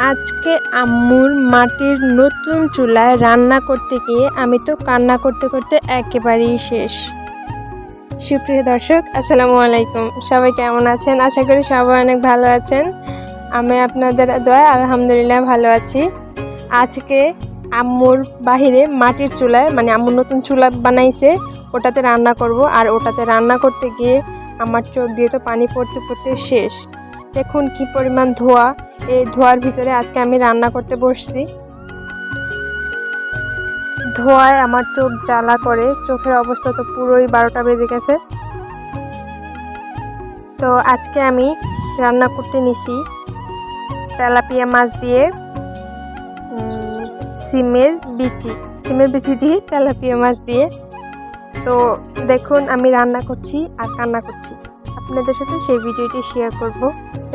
আজকে আম্মুর মাটির নতুন চুলায় রান্না করতে গিয়ে আমি তো কান্না করতে করতে একেবারেই শেষ। সুপ্রিয় দর্শক, আসসালামু আলাইকুম। সবাই কেমন আছেন? আশা করি সবাই অনেক ভালো আছেন। আমি আপনাদের দয়া, আলহামদুলিল্লাহ ভালো আছি। আজকে আম্মুর বাহিরে মাটির চুলায় মানে আম্মুর নতুন চুলা বানাইছে, ওটাতে রান্না করব। আর ওটাতে রান্না করতে গিয়ে আমার চোখ দিয়ে তো পানি পড়তে পড়তে শেষ। দেখুন কি পরিমাণ ধোয়া। এই ধোয়ার ভিতরে আজকে আমি রান্না করতে বসছি। ধোয়ায় আমার চোখ জ্বালা করে, চোখের অবস্থা তো পুরোই বারোটা বেজে গেছে। তো আজকে আমি রান্না করতে নিছি তেলাপিয়া মাছ দিয়ে সিমের বিচি। সিমের বিচি দিয়ে তেলাপিয়া মাছ দিয়ে। তো দেখুন আমি রান্না করছি আর কান্না করছি। আপনাদের সাথে সেই ভিডিওটি শেয়ার করব।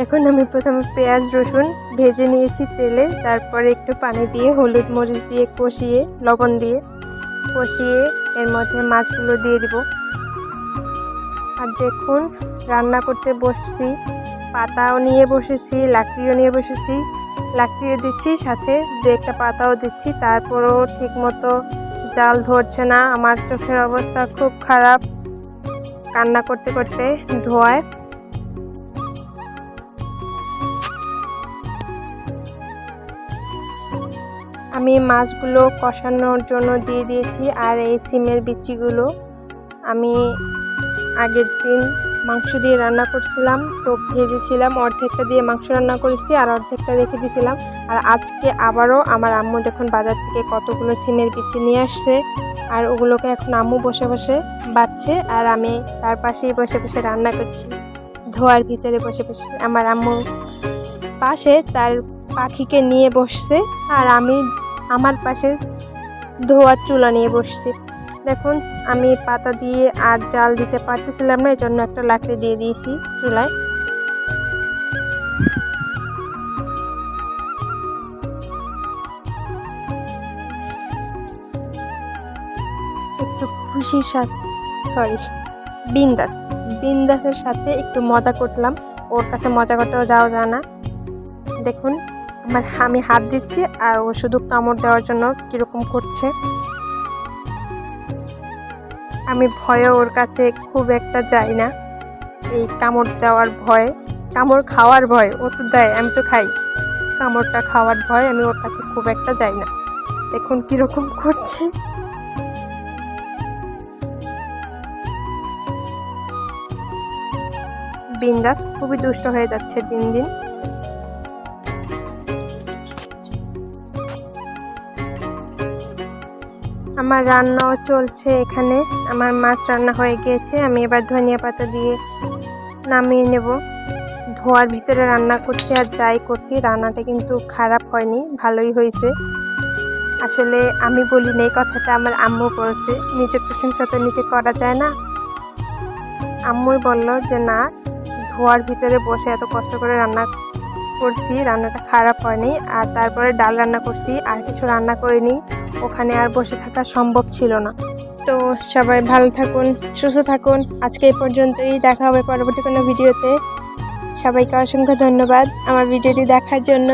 এখন আমি প্রথমে পেঁয়াজ, রসুন ভেজে নিয়েছি তেলে, তারপরে একটু পানি দিয়ে হলুদ মরিচ দিয়ে কষিয়ে, লবণ দিয়ে কষিয়ে এর মধ্যে মাছগুলো দিয়ে দিব। আর দেখুন, রান্না করতে বসছি, পাতাও নিয়ে বসেছি, লাকড়িও নিয়ে বসেছি। লাকড়িও দিচ্ছি, সাথে দু একটা পাতাও দিচ্ছি, তারপরও ঠিক মতো জাল ধরছে না, আমার চোখের অবস্থা খুব খারাপ। কান্না করতে করতে ধোয়ায়। আমি মাছগুলো কষানোর জন্য দিয়ে দিয়েছি আর এই সিমের বিচিগুলো আমি আগের দিন মাংস দিয়ে রান্না করছিলাম, তো ভেজেছিলাম, অর্ধেকটা দিয়ে মাংস রান্না করেছি আর অর্ধেকটা রেখে দিয়েছিলাম। আর আজকে আবারও আমার আম্মু দেখুন বাজার থেকে কতগুলো সিমের বিচি নিয়ে আসছে আর ওগুলোকে এখন আম্মু বসে বসে বাচ্ছে আর আমি তার পাশেই বসে বসে রান্না করছি, ধোয়ার ভিতরে বসে বসে। আমার আম্মু পাশে তার পাখিকে নিয়ে বসছে আর আমি আমার পাশে ধোয়ার চুলা নিয়ে বসছি। দেখুন, আমি পাতা দিয়ে আর জাল দিতে পারতেছিলাম না এই জন্য একটা লাকড়ি দিয়ে দিয়েছি চুলায়। একটু খুশির সাথে সরি বিন্দাস, বিন্দাসের সাথে একটু মজা করলাম। ওর কাছে মজা করতেও যাওয়া যায় না। দেখুন, আমার, আমি হাত দিচ্ছি আর ও শুধু কামড় দেওয়ার জন্য কীরকম করছে। আমি ভয়ে ওর কাছে খুব একটা যাই না। এই কামড় দেওয়ার ভয়, কামড় খাওয়ার ভয় ও তো দেয়, আমি তো খাই। কামড়টা খাওয়ার ভয় আমি ওর কাছে খুব একটা যাই না। দেখুন কীরকম করছে। বিন্দাস, খুবই দুষ্ট হয়ে যাচ্ছে দিন দিন। আমার রান্নাও চলছে এখানে। আমার মাছ রান্না হয়ে গিয়েছে। আমি এবার ধনিয়া পাতা দিয়ে নামিয়ে নেব। ধোয়ার ভিতরে রান্না করছি আর যাই করছি, রান্নাটা কিন্তু খারাপ হয়নি, ভালোই হয়েছে। আসলে আমি বলি না, এই কথাটা আমার আম্মু বলছে। নিজের প্রশংসা তো নিজে করা যায় না। আম্মুই বলল যে, না, ধোয়ার ভিতরে বসে এত কষ্ট করে রান্না করছি, রান্নাটা খারাপ হয়নি। আর তারপরে ডাল রান্না করছি, আর কিছু রান্না করিনি। ওখানে আর বসে থাকা সম্ভব ছিল না। তো সবাই ভালো থাকুন, সুস্থ থাকুন। আজকে এই পর্যন্তই। দেখা হবে পরবর্তী কোনো ভিডিওতে। সবাইকে অসংখ্য ধন্যবাদ আমার ভিডিওটি দেখার জন্য।